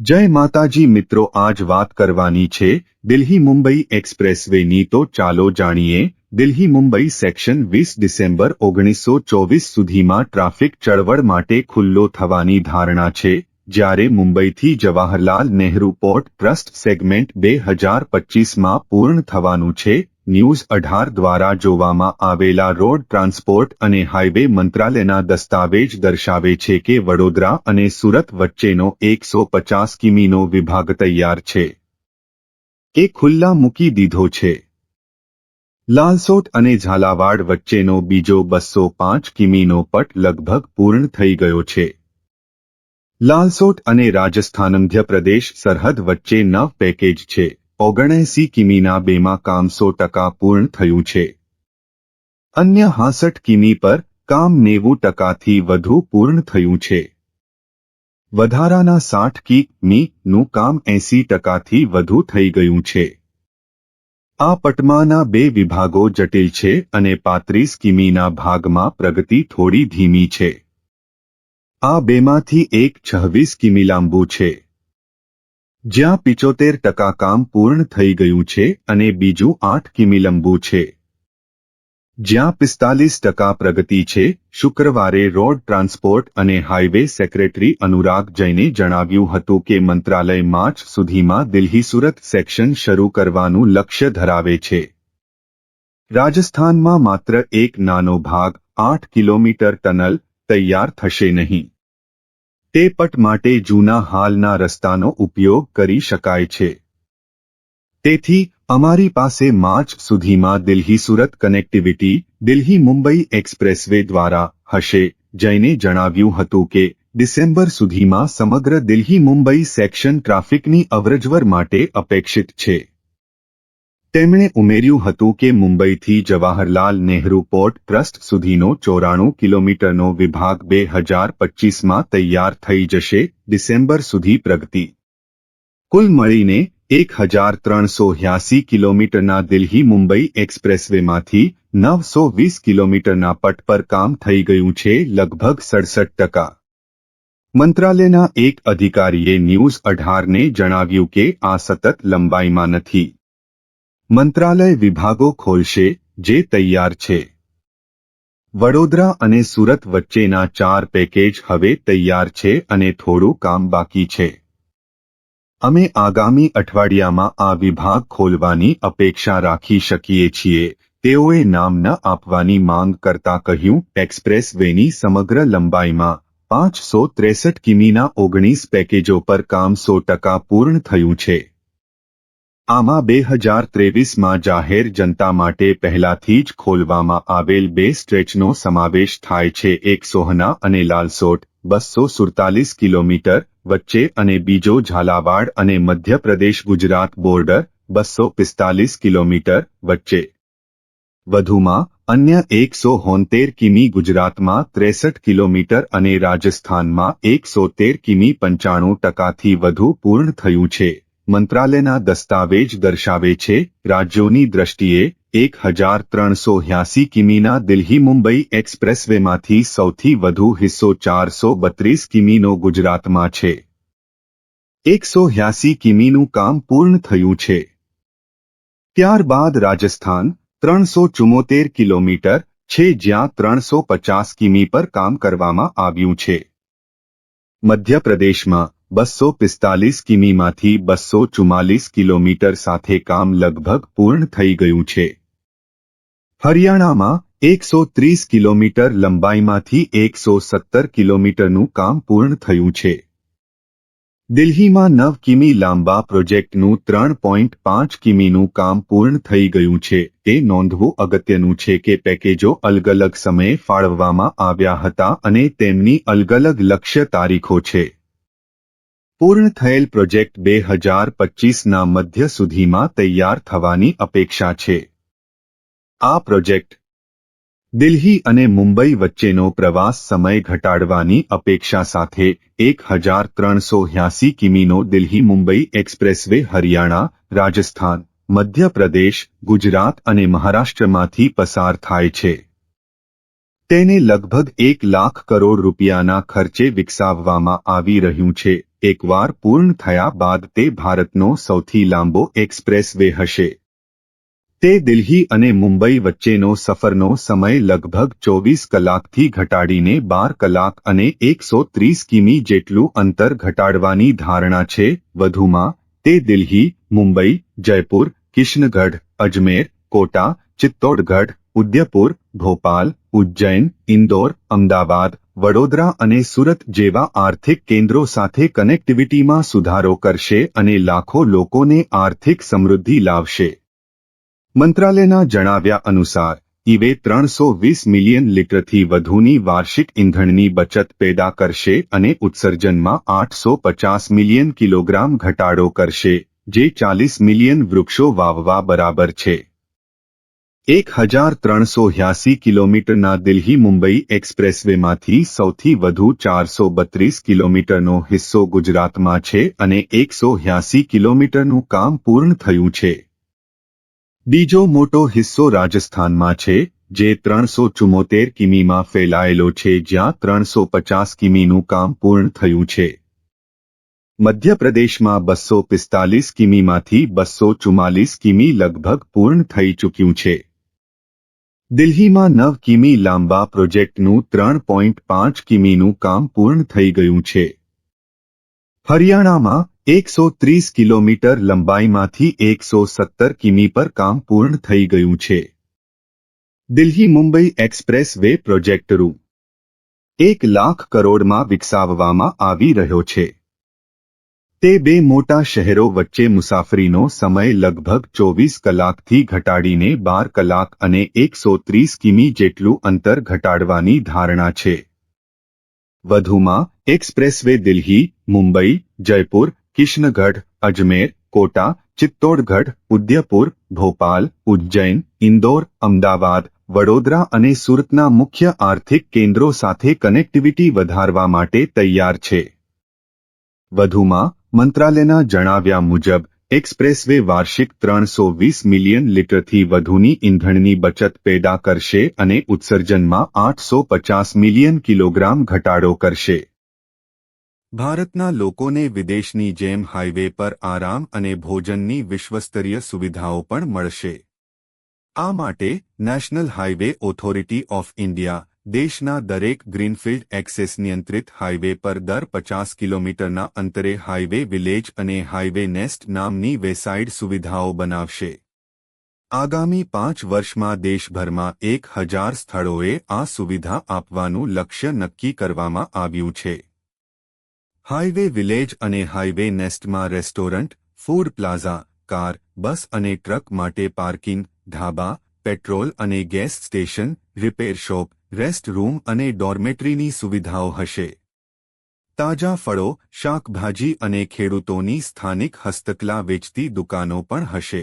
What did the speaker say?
જય માતાજી મિત્રો, આજ વાત કરવાની છે દિલ્હી મુંબઈ એક્સપ્રેસવેની. તો ચાલો જાણીએ, દિલ્હી મુંબઈ સેક્શન વીસ ડિસેમ્બર ઓગણીસો ચોવીસ સુધીમાં ટ્રાફિક ચળવળ માટે ખુલ્લો થવાની ધારણા છે, જ્યારે મુંબઈથી Jawaharlal Nehru port trust segment બે હજાર પચીસમાં પૂર્ણ થવાનું છે ન્યૂઝ અઢાર દ્વારા જોવામાં આવેલા રોડ ટ્રાન્સપોર્ટ અને હાઇવે મંત્રાલયના દસ્તાવેજ દર્શાવે છે કે વડોદરા અને સુરત વચ્ચેનો એકસો પચાસ કિમીનો વિભાગ તૈયાર છે. એ ખુલ્લા મૂકી દીધો છે. લાલસોટ અને ઝાલાવાડ વચ્ચેનો બીજો બસો પાંચ કિમીનો પટ લગભગ પૂર્ણ થઈ ગયો છે. લાલસોટ અને રાજસ્થાન, મધ્યપ્રદેશ સરહદ વચ્ચે નવ પેકેજ છે. ઓગણએસી કિમીના બેમાં કામ સો ટકા પૂર્ણ થયું છે. અન્ય હાસઠ કિમી પર કામ નેવું ટકાથી વધુ પૂર્ણ થયું છે. વધારાના સાઠ કિમીનું કામ એંસી ટકાથી વધુ થઈ ગયું છે. આ પટમાના બે વિભાગો જટિલ છે અને પાંત્રીસ કિમીના ભાગમાં પ્રગતિ થોડી ધીમી છે. આ બેમાંથી એક છવ્વીસ કિમી લાંબુ છે. જ્યાં પિચોતેર ટકા કામ પૂર્ણ થઈ ગયું છે અને બીજું આઠ કિમી લંબુ છે. જ્યાં પિસ્તાલીસ ટકા પ્રગતિ છે, શુક્રવારે રોડ ટ્રાન્સપોર્ટ અને હાઇવે સેક્રેટરી અનુરાગ જૈને જણાવ્યું હતું કે મંત્રાલય માર્ચ સુધીમાં દિલ્હી સુરત સેક્શન શરૂ કરવાનું લક્ષ્ય ધરાવે છે. રાજસ્થાનમાં માત્ર એક નાનો ભાગ, આઠ કિલોમીટર ટનલ, તૈયાર થશે નહીં. તે પટ માટે જૂના હાલના રસ્તાનો ઉપયોગ કરી શકાય છે. તેથી, અમારી પાસે માર્ચ સુધીમાં દિલ્હી સુરત કનેક્ટિવિટી, દિલ્હી મુંબઈ એક્સપ્રેસવે દ્વારા હશે જૈને જણાવ્યું હતું કે, ડિસેમ્બર સુધીમાં સમગ્ર દિલ્હી મુંબઈ સેક્શન ટ્રાફિકની અવરજવર માટે અપેક્ષિત છે. તેમણે ઉમેર્યું હતું કે મુંબઈથી જવાહરલાલ નેહરુ પોર્ટ ટ્રસ્ટ સુધીનો ચોરાણું કિલોમીટરનો વિભાગ બે હજાર પચીસમાં તૈયાર થઈ જશે ડિસેમ્બર સુધી પ્રગતિ. કુલ મળીને એક હજાર ત્રણસો યાસી કિલોમીટરના દિલ્હી મુંબઈ એક્સપ્રેસવેમાંથી નવસો વીસ કિલોમીટરના પટ પર કામ થઈ ગયું છે લગભગ સડસઠ ટકા. મંત્રાલયના એક અધિકારીએ ન્યૂઝ અઢારને જણાવ્યું કે આ સતત લંબાઈમાં નથી. મંત્રાલય વિભાગો ખોલશે જે તૈયાર છે. વડોદરા અને સુરત વચ્ચેના ચાર પેકેજ હવે તૈયાર છે અને થોડું કામ બાકી છે. અમે આગામી અઠવાડિયામાં આ વિભાગ ખોલવાની અપેક્ષા રાખી શકીએ છીએ. તેઓએ નામ ન આપવાની માંગ કરતા કહ્યું એક્સપ્રેસ વેની સમગ્ર લંબાઈમાં પાંચસો ત્રેસઠ કિમીના ઓગણીસ પેકેજો પર કામ સો ટકા પૂર્ણ થયું છે. આમાં બે હજાર ત્રેવીસમાં જાહેર જનતા માટે પહેલાથી જ ખોલવામાં આવેલ બે સ્ટ્રેચનો સમાવેશ થાય છે, એક સોહના અને લાલસોટ બસો સુડતાલીસ કિલોમીટર વચ્ચે અને બીજો ઝાલાવાડ અને મધ્યપ્રદેશ ગુજરાત બોર્ડર, બસો પિસ્તાલીસ કિલોમીટર વચ્ચે. વધુમાં, અન્ય એકસો હોંતેર કિમી ગુજરાતમાં ત્રેસઠ કિલોમીટર અને રાજસ્થાનમાં એકસો તેર કિમી પંચાણું ટકાથી વધુ પૂર્ણ થયું છે. મંત્રાલયના દસ્તાવેજ દર્શાવે છે, રાજ્યોની દ્રષ્ટિએ એક હજાર ત્રણસો હ્યાસી કિમીના દિલ્હી મુંબઈ એક્સપ્રેસવેમાંથી સૌથી વધુ હિસ્સો ચારસો બત્રીસ કિમીનો ગુજરાતમાં છે. એકસો હ્યાસી કિમીનું કામ પૂર્ણ થયું છે. ત્યારબાદ રાજસ્થાન ત્રણસો ચુમ્મોતેર કિલોમીટર છે જ્યાં ત્રણસો પચાસ કિમી પર કામ કરવામાં આવ્યું છે. મધ્યપ્રદેશમાં બસો પિસ્તાલીસ કિમીમાંથી બસો ચુમ્માલીસ કિલોમીટર સાથે કામ લગભગ પૂર્ણ થઈ ગયું છે. હરિયાણામાં એકસો ત્રીસ કિલોમીટર લંબાઈમાંથી એકસો સત્તર કિલોમીટરનું કામ પૂર્ણ થયું છે. દિલ્હીમાં નવ કિમી લાંબા પ્રોજેક્ટનું ત્રણ પોઈન્ટ પાંચ કિમીનું કામ પૂર્ણ થઈ ગયું છે. તે નોંધવું અગત્યનું છે કે પેકેજો અલગ અલગ સમયે ફાળવવામાં આવ્યા હતા અને તેમની અલગ અલગ લક્ષ્ય તારીખો છે. પૂર્ણ થયેલ પ્રોજેક્ટ બે હજાર પચીસના મધ્ય સુધીમાં તૈયાર થવાની અપેક્ષા છે. આ પ્રોજેક્ટ દિલ્હી અને મુંબઈ વચ્ચેનો પ્રવાસ સમય ઘટાડવાની અપેક્ષા સાથે એક હજાર ત્રણસો હ્યાસી કિમીનો દિલ્હી મુંબઈ એક્સપ્રેસવે હરિયાણા, રાજસ્થાન, મધ્યપ્રદેશ, ગુજરાત અને મહારાષ્ટ્રમાંથી પસાર થાય છે. તેને લગભગ એક લાખ કરોડ રૂપિયાના ખર્ચે વિકસાવવામાં આવી રહ્યું છે. એકવાર પૂર્ણ થયા બાદ તે ભારતનો સૌથી લાંબો એક્સપ્રેસવે હશે. તે દિલ્હી અને મુંબઈ વચ્ચેનો સફરનો સમય લગભગ ચોવીસ કલાકથી ઘટાડીને બાર કલાક અને એકસો ત્રીસ કિમી જેટલું અંતર ઘટાડવાની ધારણા છે. વધુમાં, તે દિલ્હી, મુંબઈ, જયપુર, કિશનગઢ, અજમેર, કોટા, ચિત્તોડગઢ, ઉદયપુર, ભોપાલ, ઉજ્જૈન, ઇન્દોર, અમદાવાદ વડોદરા અને સુરત જેવા આર્થિક કેન્દ્રો સાથે કનેક્ટિવિટીમાં સુધારો કરશે અને લાખો લોકોને આર્થિક સમૃદ્ધિ લાવશે. મંત્રાલયના જણાવ્યા અનુસાર ઇવે ત્રણસો વીસ મિલિયન લીટરથી વધુની વાર્ષિક ઇંધણની બચત પેદા કરશે અને ઉત્સર્જનમાં આઠસો પચાસ મિલિયન કિલોગ્રામ ઘટાડો કરશે, જે ચાલીસ મિલિયન વૃક્ષો વાવવા બરાબર છે. એક હજાર ત્રણસો યાસી કિલોમીટરના દિલ્હી મુંબઈ એક્સપ્રેસવેમાંથી સૌથી વધુ ચારસો બત્રીસ કિલોમીટરનો હિસ્સો ગુજરાતમાં છે અને એકસો યાસી કિલોમીટરનું કામ પૂર્ણ થયું છે. બીજો મોટો હિસ્સો રાજસ્થાનમાં છે, જે ત્રણસો ચુમ્મોતેર કિમીમાં ફેલાયેલો છે જ્યાં ત્રણસો પચાસ કિમીનું કામ પૂર્ણ થયું છે. મધ્યપ્રદેશમાં બસો પિસ્તાલીસ કિમીમાંથી બસો ચુમ્માલીસ કિમી લગભગ પૂર્ણ થઈ ચૂક્યું છે. દિલ્હીમાં નવ કિમી લાંબા પ્રોજેક્ટનું ત્રણ પોઈન્ટ પાંચ કિમીનું કામ પૂર્ણ થઈ ગયું છે. હરિયાણામાં એકસો ત્રીસ કિલોમીટર લંબાઈમાંથી એકસો સત્તર કિમી પર કામ પૂર્ણ થઈ ગયું છે. Delhi Mumbai express way project રૂ. એક લાખ કરોડમાં વિકસાવવામાં આવી રહ્યો છે. તે બે મોટા શહેરો વચ્ચે મુસાફરીનો સમય લગભગ ચોવીસ કલાકથી ઘટાડીને બાર કલાક અને એકસો ત્રીસ કિમી જેટલું અંતર ઘટાડવાની ધારણા છે. વધુમાં, એક્સપ્રેસવે દિલ્હી, મુંબઈ, જયપુર, કિશનગઢ, અજમેર, કોટા, ચિત્તોડગઢ, ઉદયપુર, ભોપાલ, ઉજ્જૈન, ઇન્દોર, અમદાવાદ, વડોદરા અને સુરતના મુખ્ય આર્થિક કેન્દ્રો સાથે કનેક્ટિવિટી વધારવા માટે તૈયાર છે. વધુમાં મંત્રાલયના જણાવ્યા મુજબ, એક્સપ્રેસવે વાર્ષિક ત્રણસો વીસ મિલિયન લીટરથી વધુની ઇંધણની બચત પેદા કરશે અને ઉત્સર્જનમાં આઠસો પચાસ મિલિયન કિલોગ્રામ ઘટાડો કરશે. ભારતના લોકોને વિદેશની જેમ હાઇવે પર આરામ અને ભોજનની વિશ્વસ્તરીય સુવિધાઓ પણ મળશે. આ માટે national highway authority of India દેશના દરેક ગ્રીનફિલ્ડ એક્સેસ નિયંત્રિત હાઇવે પર દર પચાસ કિલોમીટરના અંતરે હાઇવે વિલેજ અને હાઇવે નેસ્ટ નામની વેસાઇડ સુવિધાઓ બનાવશે. આગામી પાંચ વર્ષમાં દેશભરમાં એક હજાર સ્થળોએ આ સુવિધા આપવાનું લક્ષ્ય નક્કી કરવામાં આવ્યું છે. હાઇવે વિલેજ અને highway નેસ્ટમાં restaurant, food plaza, car, bus અને ટ્રક માટે પાર્કિંગ ઢાબા પેટ્રોલ અને gas station repair shop, rest room અને ડોર્મેટરીની સુવિધાઓ હશે. તાજા ફળો, શાકભાજી અને ખેડૂતોની સ્થાનિક હસ્તકલા વેચતી દુકાનો પણ હશે.